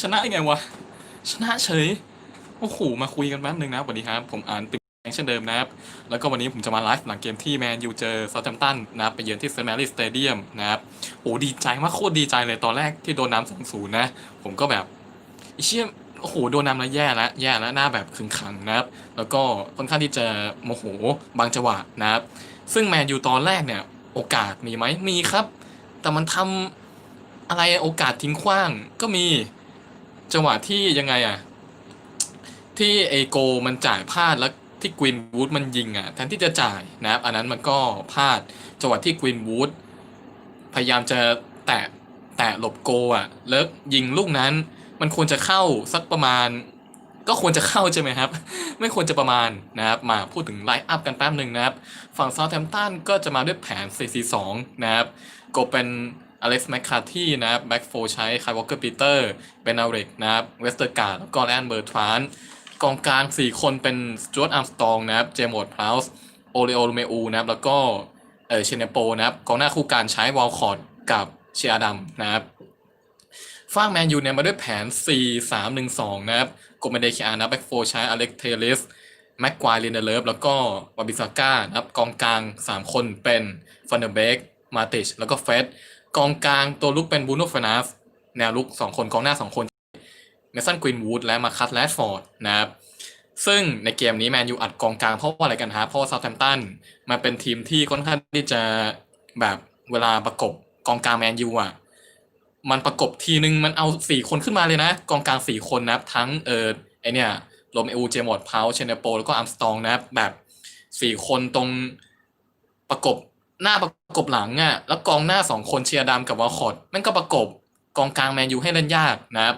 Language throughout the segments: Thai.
ชนะยังไงวะ ชนะเฉย โอ้โห มาคุยกันแป๊บนึงนะสวัสดีครับ ผมอ่านตึกแงเช่นเดิมนะครับ แล้วก็วันนี้ผมจะมาไลฟ์หลังเกมที่แมนยูเจอซาท์แฮมป์ตันนะไปเยือนที่เซนต์แมรี่สเตเดียมนะครับ โอ้ดีใจมากโคตรดีใจเลยตอนแรกที่โดนน้ำสองศูนย์นะ ผมก็แบบไอ้เชี่ยโอ้โหโดนน้ำแล้วแย่แล้วแย่แล้วหน้าแบบขึงขังนะครับ แล้วก็ค่อนข้างที่จะโมโหบางจังหวะนะครับ ซึ่งแมนยูตอนแรกเนี่ย โอกาสมีไหมมีครับ แต่มันทำ อะไรโอกาสทิ้งขว้างก็มีจังหวะที่ยังไงอะที่เอโกมันจ่ายพลาดแล้วที่กวินวูดมันยิงอะแทนที่จะจ่ายนะครับ อันนั้นมันก็พลาดจังหวะที่กวินวูดพยายามจะแตะแตะหลบโกอะแล้วยิงลูกนั้น มันควรจะเข้าสักประมาณ ก็ควรจะเข้าใช่ไหมครับ ไม่ควรจะประมาณนะครับ มาพูดถึงไลฟ์อัพกันแป๊บหนึ่งนะครับ ฝั่งซา u t แ a ม p ตันก็จะมาด้วยแผน 4-4-2 นะครับก็เป็น อเล็กซ์แมคคาที่นะครับแบ็กโฟใช้คายวอลเกอร์ปีเตอร์เบนอาริกนะครับเวสเตอร์การ์ดแล้วก็แลนเบอร์ทรานกองกลาง 4 คนเป็นสจวตอาร์มสตองนะครับเจมอร์พลาสโอเลโอลูเมอูนะครับแล้วก็เออเชเนโปนะครับกองหน้าคู่การใช้วอลคอร์ดกับเชียร์ดัมนะครับฝั่งแมนยูเนี่ยมาด้วยแผน 4-3-1-2 นะครับโกเมเดคิอานะแบ็กโฟใช้อเล็กเทลิสแม็กควายลินเดเลฟแล้วก็วาบิซาก้านะครับกองกลาง 3 คนเป็นฟันเดอร์เบกมาติชแล้วก็เฟส กองกลางตัวลุกเป็นบูโนฟานัสแนวลุก2คนกองหน้า2คนเมสันกวินวูดและมาคัตแลดฟอร์ดนะครับซึ่งในเกมนี้แมนยูอัดกองกลางเพราะว่าอะไรกันฮะเพราะว่าซาแ a มตันมาเป็นทีมที่ค่อนข้างที่จะแบบเวลาประกบกองกลางแมนยูอะมันประกบทีนึงมันเอาสี่คนขึ้นมาเลยนะ กองกลางสี่คนนะครับทั้งเออไอเนี่ยโรเมโอเจมอร์ดพาวเชนเนโปแล้วก็อัมสตองนะแบบสี่คนตรงประกบ หน้าประกบหลังอะแล้วกองหน้าสองคนเชียร์ดามกับวอลคอตมันก็ประกบกองกลางแมนยูให้เล่นยากนะครับ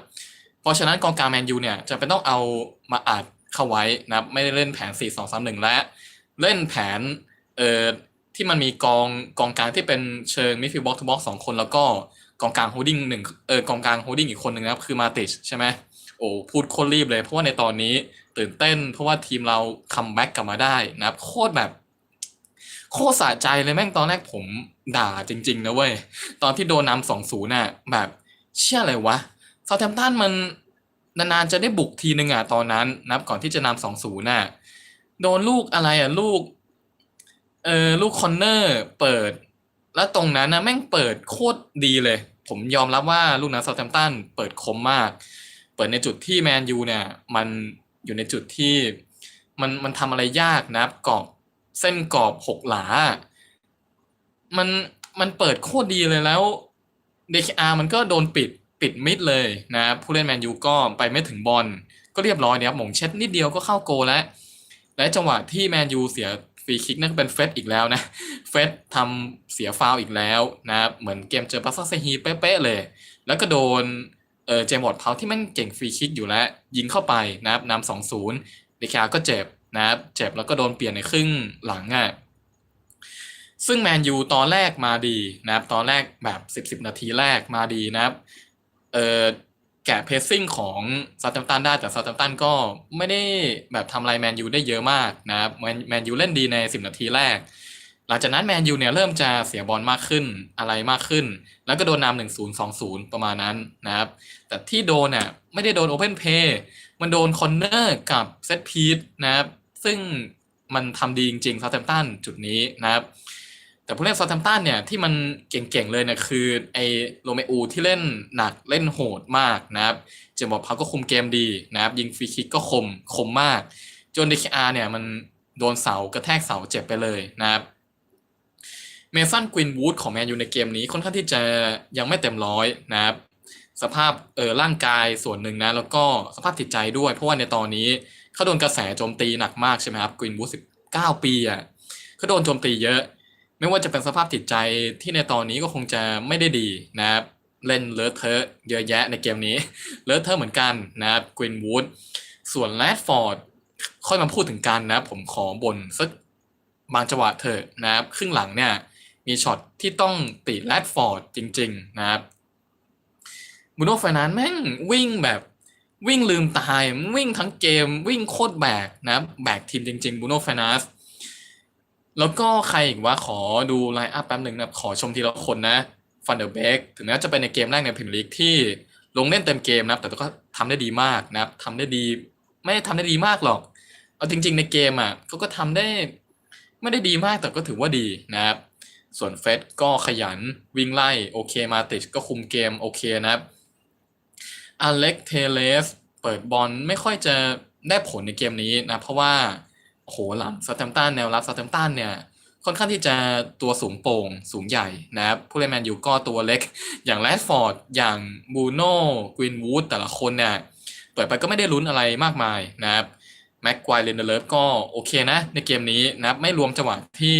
เพราะฉะนั้นกองกลางแมนยูเนี่ยจะเป็นต้องเอามาอัดเข้าไว้นะครับไม่ได้เล่นแผน 4 2 3 1 และ เล่นแผนเอ่อที่มันมีกองกองกลางที่เป็นเชิงมิดฟิลด์บ็อกซ์ทูบ็อกซ์สองคนแล้วก็กองกลางโฮดดิ้งหนึ่งเออกองกลางโฮดดิ้งอีกคนหนึ่งนะครับคือมาติชใช่ไหมโอ้พูดโคตรรีบเลย เพราะว่าในตอนนี้ตื่นเต้นเพราะว่าทีมเราคัมแบ็กกลับมาได้นะครับโคตรแบบ โคตรสะใจเลยแม่งตอนแรกผมด่าจริง ๆ นะเว้ย ตอนที่โดนนำสองศูนย์น่ะ แบบเชื่ออะไรวะซาแ a มตันมันนานๆจะได้บุกทีนึงอะตอนนั้นนับก่อนที่จะนำสองศูนย์น่ะ โดนลูกอะไรอะลูก เออลูกคอนเนอร์เปิด แล้วตรงนั้นนะแม่งเปิดโคตรดีเลย ผมยอมรับว่าลูกนั้นซาแ a มตันเปิดคมมาก เปิดในจุดที่แมนยูเนี่ย มันอยู่ในจุดที่มันมันทำอะไรยากนะับกรอบ เส้นกรอบหกหลา มันมันเปิดโคตรดีเลยแล้ว DKR มันก็โดนปิดปิดมิดเลยนะผู้เล่นแมนยูก็ไปไม่ถึงบอลก็เรียบร้อยเนี่ยครับหมงเช็ดนิดเดียวก็เข้าโกลแล้ว และจังหวะที่แมนยูเสียฟรีคิกนั่นก็เป็นเฟสอีกแล้วนะ เฟสทำเสียฟาวอีกแล้วนะเหมือนเกมเจอปัสซัสเซฮีเป๊ะๆเลย แล้วก็โดนเออเจมส์วอร์ดเพาที่แม่งเก่งฟรีคิกอยู่แล้ว ยิงเข้าไปนะครับนำสองศูนย์เดคาก็เจ็บนะครับเจ็บแล้วก็โดนเปลี่ยนในครึ่งหลังอะซึ่งแมนยูตอนแรกมาดีนะครับ ตอนแรกแบบ10 10นาทีแรกมาดีนะครับเออแกะเพสซิ่งของซา u t แ a มตันได้แต่ซา u t แ a มตันก็ไม่ได้แบบทำลายแมนยูได้เยอะมากนะครับแมนแมนยูเล่นดีใน 10 นาทีแรก หลังจากนั้นแมนยูเนี่ยเริ่มจะเสียบอลมากขึ้นอะไรมากขึ้น แล้วก็โดนนำหนึ่งศูนย์สองศูนย์ประมาณนั้นนะครับ แต่ที่โดนเนี่ยไม่ได้โดนโอเพนเพย์ มันโดนคอนเนอร์กับเซตพีทนะครับซึ่งมันทำดีจริงๆซา u t แ a มตันจุดนี้นะครับ แต่ผู้เล่นซา u t แ a มตันเนี่ยที่มันเก่งๆเลยเนี่ยคือไอโรเมอูที่เล่นหนักเล่นโหดมากนะครับเจมบอร์ดเขาก็คุมเกมดีนะครับ ยิงฟรีคิกก็คมคมมากจน DKR เนี่ยมันโดนเสากระแทกเสาเจ็บไปเลยนะครับเมสันกวินวูดของแมนยูในเกมนี้ค่อนข้างที่จะยังไม่เต็มร้อยนะครับ สภาพเออร่างกายส่วนหนึ่งนะ แล้วก็สภาพจิตใจด้วย เพราะว่าในตอนนี้เขาโดนกระแสโจมตีหนักมากใช่ไหมครับกวินวูดสิบเก้าปีอะเขาโดนโจมตีเยอะ ไม่ว่าจะเป็นสภาพจิตใจที่ในตอนนี้ก็คงจะไม่ได้ดีนะครับเล่นเลอะเทอะเยอะแยะในเกมนี้เลอะเทอะเหมือนกันนะครับกวินวูดส่วนแรดฟอร์ดค่อยมาพูดถึงกันนะผมขอบ่นสักบางจังหวะเถอะนะครับครึ่งหลังเนี่ยมีช็อตที่ต้องติแรดฟอร์ดจริง ๆ นะครับ บูโน่ไฟนานแม่งวิ่งแบบวิ่งลืมตาย วิ่งทั้งเกม วิ่งโคตรแบกนะ แบกทีมจริงๆบูโน่ไฟน n สแล้วก็ใครอีกว่าขอดูไลน์อัพแป๊บหนึ่งนะขอชมทีละคนนะฟันเดอร์เบกถึงแม้จะเป็นในเกมแรกในพรีเมียร์ลีกที่ลงเล่นเต็มเกมนะแต่ก็ทำได้ดีมากนะครับทำได้ดี ไม่ได้ทำได้ดีมากหรอก เอาจริง ๆ ในเกมอะเขาก็ทำได้ไม่ได้ดีมากแต่ก็ถือว่าดีนะครับส่วนเฟสก็ขยันวิ่งไล่โอเคมาติชก็คุมเกมโอเคนะครับ อเล็กเทเลสเปิดบอลไม่ค่อยจะได้ผลในเกมนี้นะ เพราะว่าโหหลังซาเทมตันแนวรับซาเทมตันเนี่ยค่อนข้างที่จะตัวสูงโปร่งสูงใหญ่นะครับผู้เล่นแมนยูก็ตัวเล็ก อย่างแรดฟอร์ดอย่างบูโน่กวินวูดแต่ละคนเนี่ยเปิดไปก็ไม่ได้ลุ้นอะไรมากมายนะครับแม็กควายเลนเดเลฟก็โอเคนะ ในเกมนี้นะครับไม่รวมจังหวะที่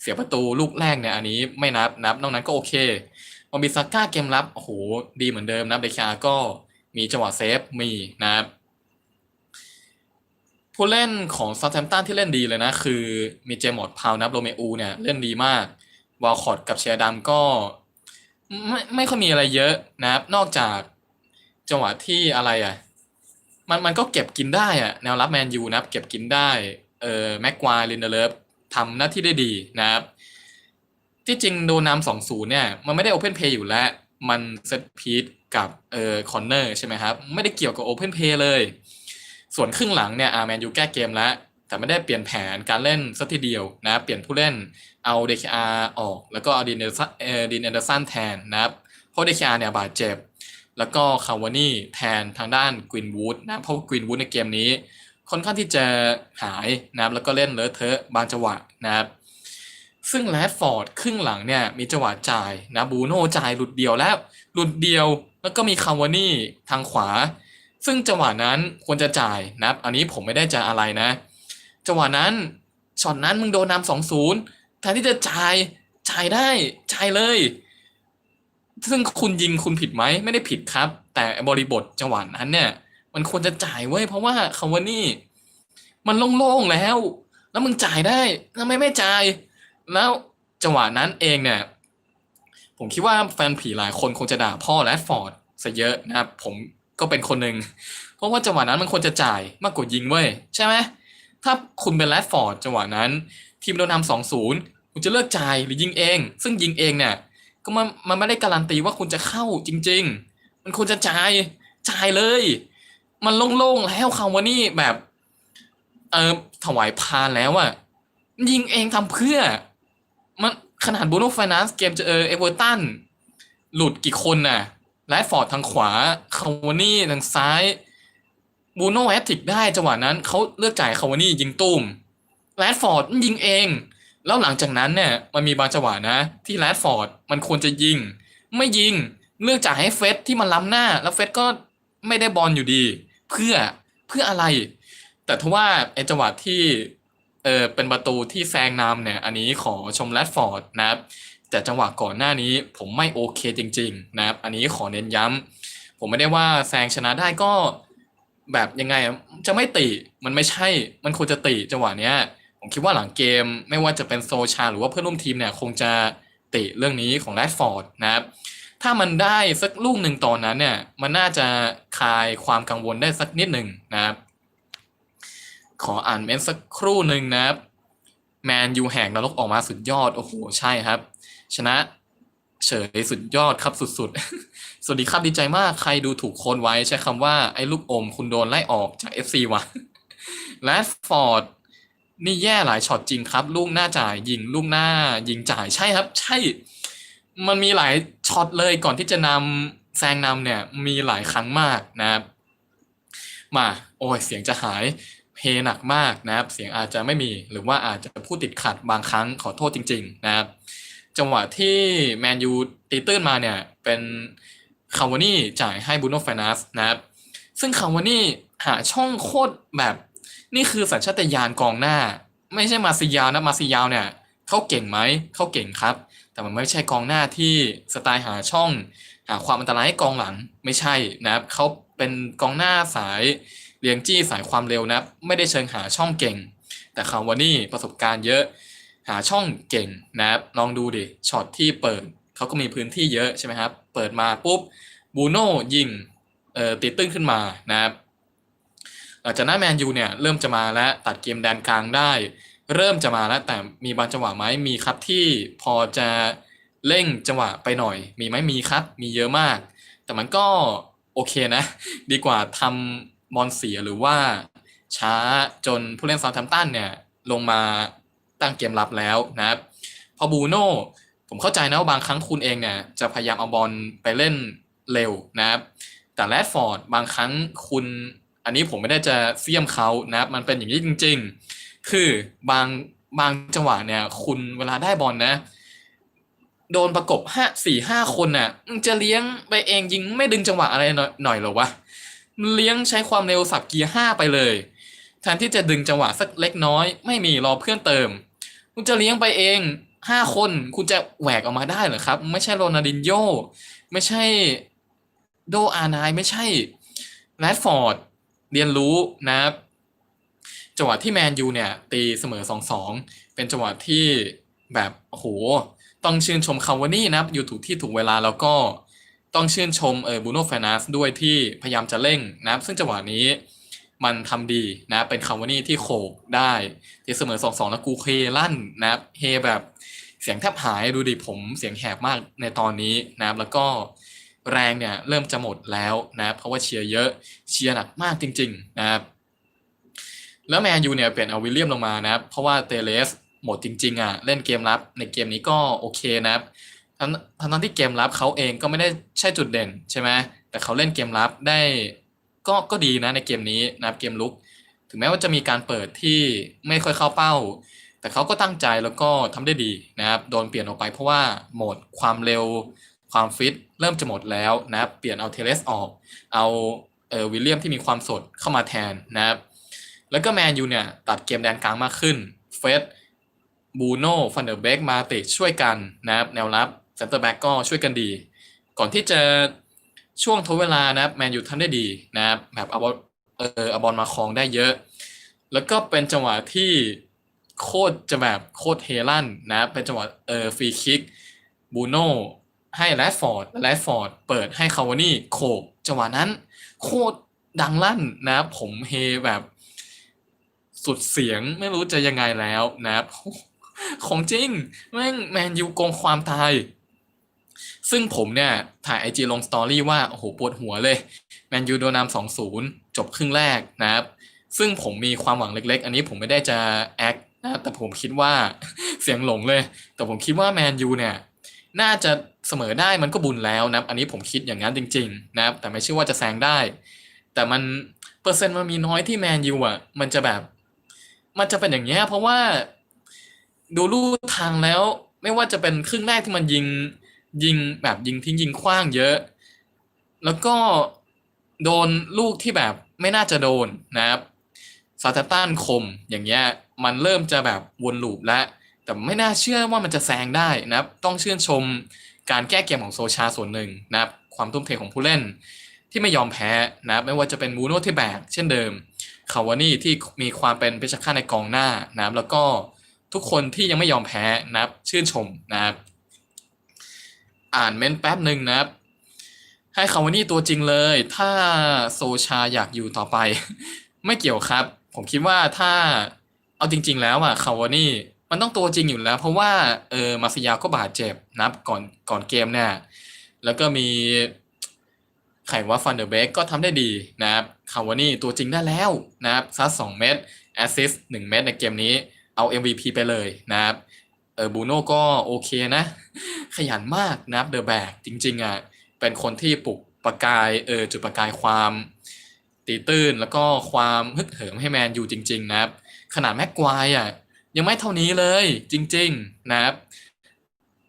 เสียประตูลูกแรกเนี่ยอันนี้ไม่นับนับนอกนั้นก็โอเคมาบิซาก้าเกมรับโอ้โหดีเหมือนเดิมนะเดคาก็ มีจังหวะเซฟมีนะครับผู้เล่นของซา u แ h มตันที่เล่นดีเลยนะ คือมีเจมอดพาวนับโรเมอูเนี่ยเล่นดีมากวอลคอตกับเชียร์ดัมก็ไม่ไม่ค่อยมีอะไรเยอะนะครับ นอกจากจังหวะที่อะไรอะ มันมันก็เก็บกินได้อะแนวรับแมนยูนะครับ เก็บกินได้เออแม็กควายลินเดเลฟทำหน้าที่ได้ดีนะครับ ที่จริงโดนนำสองศูนย์เนี่ย มันไม่ได้โอเพนเพย์อยู่แล้ว มันเซตพีท กับเอ่อคอนเนอร์ใช่ไหมครับ ไม่ได้เกี่ยวกับโอเพนเพย์เลย ส่วนครึ่งหลังเนี่ยอาร์แมนยูแก้เกมแล้ว แต่ไม่ได้เปลี่ยนแผนการเล่นสักทีเดียวนะเปลี่ยนผู้เล่นเอาเดคอาออก แล้วก็เอาดินเอร์ซันเออดินเอเดอร์สันแทนนะครับเพราะเดคอาเนี่ยบาดเจ็บ แล้วก็คาวานี่แทนทางด้านกวินวูดนะเพราะกวินวูดในเกมนี้ ค่อนข้างที่จะหายนะครับแล้วก็เล่นเลอะเทอะบางจังหวะนะครับซึ่งแรดฟอร์ดครึ่งหลังเนี่ยมีจังหวะจ่ายนะบูโน่จ่ายหลุดเดียวแล้ว หลุดเดียว แล้วก็มีคาวานี่ทางขวา ซึ่งจังหวะนั้นควรจะจ่ายนะอันนี้ผมไม่ได้จะอะไรนะ จังหวะนั้นช็อตนั้นมึงโดนนำสองศูนย์แทนที่จะจ่ายจ่ายได้จ่ายเลย ซึ่งคุณยิงคุณผิดไหมไม่ได้ผิดครับ แต่บริบทจังหวะนั้นเนี่ย มันควรจะจ่ายเว้ยเพราะว่าคำว่านี่มันโล่งๆแล้ว แล้วมึงจ่ายได้ทำไมไม่จ่าย แล้วจังหวะนั้นเองเนี่ย ผมคิดว่าแฟนผีหลายคนคงจะด่าพ่อแรดฟอร์ดซะเยอะนะครับ ผมก็เป็นคนหนึ่งเพราะว่าจังหวะนั้นมันควรจะจ่ายมากกว่ายิงเว้ยใช่ไหมถ้าคุณเป็นแรดฟอร์ดจังหวะนั้น ทีมโดนนำสองศูนย์คุณจะเลือกจ่ายหรือยิงเอง ซึ่งยิงเองเนี่ยก็มันมันไม่ได้การันตีว่าคุณจะเข้าจริง ๆ มันควรจะจ่ายจ่ายเลย มันโล่งๆแล้วคำว่านี่แบบ เออถวายพานแล้วอะยิงเองทำเพื่อ ขนาดบูโน่ไฟน a นซ์เกมจะเจอเอเวอร์ตันหลุดกี่คนน่ะแรดฟอร์ดทางขวาคาวานี่ทางซ้ายบูโน่แอตติกได้จังหวะนั้นเขาเลือกจ่ายคาวานี่ยิงตุ้มแรดฟอร์ดยิงเอง แล้วหลังจากนั้นเนี่ยมันมีบางจังหวะนะ ที่แรดฟอร์ดมันควรจะยิง ไม่ยิงเลือกจ่ายให้เฟสที่มันล้ำหน้า แล้วเฟสก็ไม่ได้บอลอยู่ดี เพื่อเพื่ออะไร แต่ทว่าไอจังหวะที่ เออเป็นประตูที่แซงนำเนี่ย อันนี้ขอชมแรดฟอร์ดนะครับ แต่จังหวะก่อนหน้านี้ผมไม่โอเคจริง ๆ นะครับ อันนี้ขอเน้นย้ำผมไม่ได้ว่าแซงชนะได้ก็แบบยังไงจะไม่ติมันไม่ใช่มันควรจะติจังหวะเนี้ย ผมคิดว่าหลังเกมไม่ว่าจะเป็นโซชาหรือว่าเพื่อนร่วมทีมเนี่ย คงจะติเรื่องนี้ของแรดฟอร์ดนะครับ ถ้ามันได้สักลูกหนึ่งตอนนั้นเนี่ย มันน่าจะคลายความกังวลได้สักนิดหนึ่งนะครับ ขออ่านเมนสักครู่หนึ่งนะครับแมนยูแหกนรกออกมาสุดยอด โอ้โห ใช่ครับ ชนะเฉยสุดยอดครับสุดๆ สวัสดีครับดีใจมากใครดูถูกคนไว้ใช้คำว่าไอ้ลูกอมคุณโดนไล่ออกจาก FC วะแรดฟอร์ดนี่แย่หลายช็อตจริงครับ ลูกหน้าจ่ายยิงลูกหน้ายิงจ่ายใช่ครับ ใช่ มันมีหลายช็อตเลยก่อนที่จะนำแซงนำเนี่ย มีหลายครั้งมากนะครับมา โอ้ยเสียงจะหาย เพหนักมากนะครับ เสียงอาจจะไม่มีหรือว่าอาจจะพูดติดขัดบางครั้งขอโทษจริง ๆ นะครับ จังหวะที่แมนยูตีตื้นมาเนี่ย เป็นคาวานี่จ่ายให้บูโน่ไฟนัสนะครับ ซึ่งคาวานี่หาช่องโคตรแบบนี่คือสัญชาตญาณกองหน้า ไม่ใช่มาซิยาวนะมาซิยาวเนี่ยเขาเก่งไหมเขาเก่งครับ แต่มันไม่ใช่กองหน้าที่สไตล์หาช่อง หาความอันตรายให้กองหลังไม่ใช่นะครับเขาเป็นกองหน้าสาย เลียงจี้สายความเร็วนะครับไม่ได้เชิงหาช่องเก่ง แต่คาวานี่ประสบการณ์เยอะ หาช่องเก่งนะครับลองดูดิช็อตที่เปิดเขาก็มีพื้นที่เยอะใช่ไหมครับเปิดมาปุ๊บบูโน่ยิงเอ่อติดตึ้งขึ้นมานะครับหลังจากนั้นแมนยูเนี่ยเริ่มจะมาแล้วตัดเกมแดนกลางได้ เริ่มจะมาแล้วแต่มีบางจังหวะไหมมีครับที่พอจะเร่งจังหวะไปหน่อย มีไหมมีครับ มีเยอะมาก แต่มันก็โอเคนะ ดีกว่าทำ บอลเสียหรือว่าช้าจนผู้เล่นซาท์แฮมตันเนี่ยลงมาตั้งเกมรับแล้วนะครับ พอบูโน่ผมเข้าใจนะว่าบางครั้งคุณเองเนี่ยจะพยายามเอาบอลไปเล่นเร็วนะครับ แต่แรดฟอร์ดบางครั้งคุณอันนี้ผมไม่ได้จะเสียมเขานะครับ มันเป็นอย่างนี้จริง ๆ คือบางบางจังหวะเนี่ย คุณเวลาได้บอลนะ โดนประกบห้าสี่ห้าคนน่ะจะเลี้ยงไปเองยิงไม่ดึงจังหวะอะไรหน่อยหน่อยหรอวะ เลี้ยงใช้ความเร็วสับเกียร์ห้าไปเลยแทนที่จะดึงจังหวะสักเล็กน้อย ไม่มีรอเพื่อนเติม คุณจะเลี้ยงไปเองห้าคนคุณจะแหวกออกมาได้เหรอครับ ไม่ใช่โรนัลดินโญ่ไม่ใช่โดอาร์ไนไม่ใช่แรดฟอร์ดเรียนรู้นะครับจังหวะที่แมนยูเนี่ย ตีเสมอ2-2เป็นจังหวะที่แบบโอ้โหต้องชื่นชมคาวานี่นะครับอยู่ถูกที่ถูกเวลาแล้วก็ ต้องชื่นชมเออบูโน่แฟนัสด้วยที่พยายามจะเร่งนะครับ ซึ่งจังหวะนี้มันทำดีนะ เป็นคาวานี่ที่โขกได้ตีเสมอ2-2แล้วกูเคลั่นนะครับเฮแบบเสียงแทบหายดูดิผมเสียงแหบมากในตอนนี้นะครับแล้วก็แรงเนี่ยเริ่มจะหมดแล้วนะเพราะว่าเชียร์เยอะเชียร์หนักมากจริง ๆ นะครับ แล้วแมนยูเนี่ยเปลี่ยนเอาวิลเลียมลงมานะครับ เพราะว่าเตเลสหมดจริง ๆอะเล่นเกมรับในเกมนี้ก็โอเคนะครับ ทั้งทั้งที่เกมรับเขาเองก็ไม่ได้ใช่จุดเด่นใช่ไหมแต่เขาเล่นเกมรับได้ก็ก็ดีนะในเกมนี้นะครับเกมลุก ถึงแม้ว่าจะมีการเปิดที่ไม่ค่อยเข้าเป้า แต่เขาก็ตั้งใจแล้วก็ทำได้ดีนะครับโดนเปลี่ยนออกไปเพราะว่าโหมดความเร็วความฟิตเริ่มจะหมดแล้วนะครับเปลี่ยนเอาเทเลสออก เอาเออวิลเลียมที่มีความสดเข้ามาแทนนะครับแล้วก็แมนยูเนี่ยตัดเกมแดนกลางมากขึ้นเฟสบูโน่ฟันเดอร์เบกมาติช่วยกันนะครับแนวรับ เซนเตอร์แบ็กก็ช่วยกันดี ก่อนที่จะช่วงทดเวลานะครับแมนยูทำได้ดีนะครับแบบเอาบอลเออเอาบอลมาครองได้เยอะ แล้วก็เป็นจังหวะที่โคตรจะแบบโคตรเฮลั่นนะเป็นจังหวะเออฟรีคิกบูโน่ให้แรดฟอร์ดแรดฟอร์ดเปิดให้คาวานี่โขกจังหวะนั้น โคตรดังลั่นนะครับผมเฮแบบสุดเสียงไม่รู้จะยังไงแล้วนะครับของจริง แม่งแมนยูโกงความตาย ซึ่งผมเนี่ยถ่ายไอจีลงสตอรี่ว่า โอ้โห ปวดหัวเลยแมนยูโดนนำสองศูนย์จบครึ่งแรกนะครับ ซึ่งผมมีความหวังเล็กๆ อันนี้ผมไม่ได้จะแอคนะแต่ผมคิดว่าเสียงหลงเลย แต่ผมคิดว่าแมนยูเนี่ยน่าจะเสมอได้มันก็บุญแล้วนะอันนี้ผมคิดอย่างนั้นจริง ๆ นะครับ แต่ไม่ใช่ว่าจะแซงได้ แต่มันเปอร์เซ็นต์มันมีน้อยที่แมนยูอะ มันจะแบบ มันจะเป็นอย่างเงี้ยเพราะว่าดูลู่ทางแล้วไม่ว่าจะเป็นครึ่งแรกที่มันยิง ยิงแบบยิงทิ้งยิงขว้างเยอะ แล้วก็โดนลูกที่แบบไม่น่าจะโดนนะครับซาตาตันคมอย่างเงี้ยมันเริ่มจะแบบวนลูปแล้วแต่ไม่น่าเชื่อว่ามันจะแซงได้นะครับ ต้องชื่นชมการแก้เกมของโซชาส่วนหนึ่งนะครับ ความทุ่มเทของผู้เล่นที่ไม่ยอมแพ้นะครับ ไม่ว่าจะเป็นมูโนที่แบกเช่นเดิมคาวานี่ที่มีความเป็นเพชฌฆาตในกองหน้านะครับแล้วก็ทุกคนที่ยังไม่ยอมแพ้นะครับชื่นชมนะครับ อ่านเม้นต์แป๊บหนึ่งนะครับ ให้คาวานี่ตัวจริงเลย ถ้าโซชาอยากอยู่ต่อไป ไม่เกี่ยวครับ ผมคิดว่าถ้าเอาจริง ๆ แล้วอะคาวานี่มันต้องตัวจริงอยู่แล้ว เพราะว่าเออมาฟิยาก็บาดเจ็บนะครับก่อนก่อนเกมเนี่ยแล้วก็มีไขว่าฟันเดอร์เบกก็ทำได้ดีนะครับคาวานี่ตัวจริงได้แล้วนะครับซัดสองเม็ดแอสซิสหนึ่งเม็ดในเกมนี้เอา MVP ไปเลยนะครับ เออบูโน่ก็โอเคนะ ขยันมากนับเดอะแบกจริง ๆอะเป็นคนที่ปลุกประกายเออจุดประกายความตีตื้นแล้วก็ความฮึกเหิมให้แมนอยู่จริง ๆ นะครับ ขนาดแม็กควายอะยังไม่เท่านี้เลยจริง ๆ นะครับ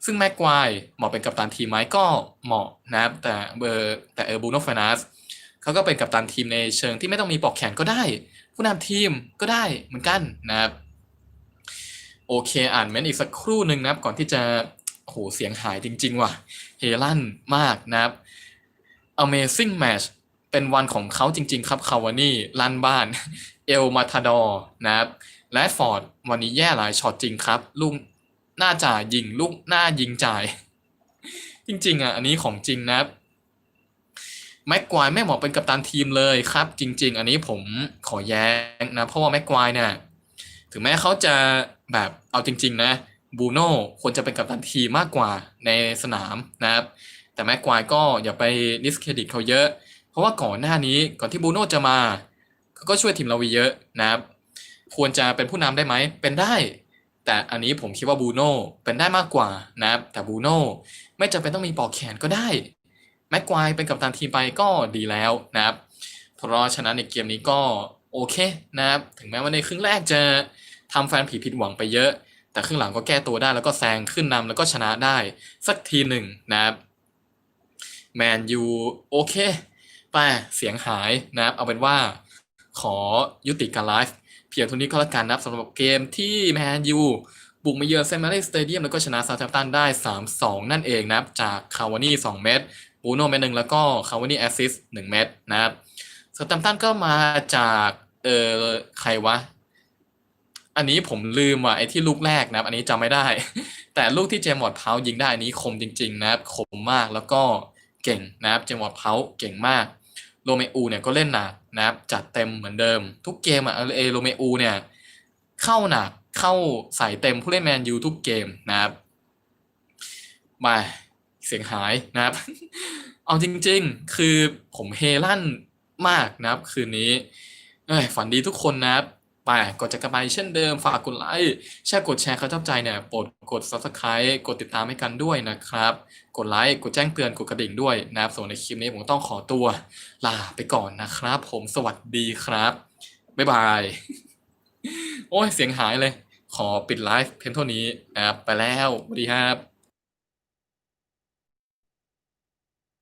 ซึ่งแม็กควายเหมาะเป็นกัปตันทีมไหมก็เหมาะนะครับ แต่เบอร์แต่เออบูโนฟานัสเขาก็เป็นกัปตันทีมในเชิงที่ไม่ต้องมีปอกแขนก็ได้ ผู้นำทีมก็ได้เหมือนกันนะครับ โอเค อ่านเมนต์อีกสักครู่หนึ่งนะครับ ก่อนที่จะโอ้โหเสียงหายจริง ๆ ว่ะเฮลั่นมากนะครับ Amazing Match เป็นวันของเขาจริง ๆ ครับคาวานี่ลั่นบ้าน เอลมาทาดอร์นะครับและฟอร์ดวันนี้แย่หลายช็อตจริงครับ ลูกหน้าจ่ายยิง ลูกหน้ายิงจ่าย จริง ๆ อะ อันนี้ของจริงนะครับแม็กควายไม่เหมาะเป็นกัปตันทีมเลยครับ จริง ๆ อันนี้ผมขอแย้งนะ เพราะว่าแม็กควายเนี่ยถึงแม้เขาจะ แบบเอาจริง ๆ นะบูโน่ควรจะเป็นกัปตันทีมากกว่าในสนามนะครับ แต่แม็กควายก็อย่าไปดิสเครดิตเขาเยอะ เพราะว่าก่อนหน้านี้ก่อนที่บูโน่จะมาเขาก็ช่วยทีมเราว้เยอะนะครับ ควรจะเป็นผู้นำได้ไหมเป็นได้ แต่อันนี้ผมคิดว่าบูโน่เป็นได้มากกว่านะครับ แต่บูโน่ไม่จำเป็นต้องมีปอกแขนก็ได้แม็กควายเป็นกัปตันทีมไปก็ดีแล้วนะครับเพราะฉะนั้นในเกมนี้ก็โอเคนะครับ ถึงแม้ว่าในครึ่งแรกจะ ทำแฟนผีผิดหวังไปเยอะ แต่ครึ่งหลังก็แก้ตัวได้แล้วก็แซงขึ้นนำแล้วก็ชนะได้สักทีหนึ่งนะครับแมนยูโอเคไปเสียงหายนะครับเอาเป็นว่าขอยุติการไลฟ์เพียงเท่านี้ก็แล้วกันนะครับสำหรับเกมที่แมนยูบุกมาเยือนเซนต์แมรี่สเตเดียมแล้วก็ชนะซาท์แฮมตันได้ 3-2 นั่นเองนะครับ จากคาวานี่ 2 เม็ดบูโน่เม็ดหนึ่งแล้วก็คาวานี่แอสซิสต์1เม็ดนะครับสแตมตันก็มาจากเออใครวะ อันนี้ผมลืมว่ะไอ้ที่ลูกแรกนะครับ อันนี้จำไม่ได้ แต่ลูกที่เจมวอร์ดเพายิงได้อันนี้คมจริง ๆ นะครับคมมากแล้วก็เก่งนะครับ เจมวอร์ดเพาเก่งมากโรเมอูเนี่ยก็เล่นหนักนะครับจัดเต็มเหมือนเดิม ทุกเกมอะเอโรเมอูเนี่ยเข้าหนักเข้าใส่เต็มผู้เล่นแมนยูทุกเกมนะครับมาเสียงหายนะครับ เอาจริง ๆ คือผมเฮลั่นมากนะครับ คืนนี้ฝันดีทุกคนนะครับ ไปก่อนจะกลับไปเช่นเดิมฝากกดไลค์แชร์กดแชร์เขาชอบใจเนี่ยโปรดกด subscribe กดติดตามให้กันด้วยนะครับ กดไลค์กดแจ้งเตือนกดกระดิ่งด้วยนะครับส่วนในคลิปนี้ผมต้องขอตัวลาไปก่อนนะครับ ผมสวัสดีครับ บ๊ายบาย โอ้ยเสียงหายเลย ขอปิดไลฟ์เพียงเท่านี้นะครับไปแล้วสวัสดีครับ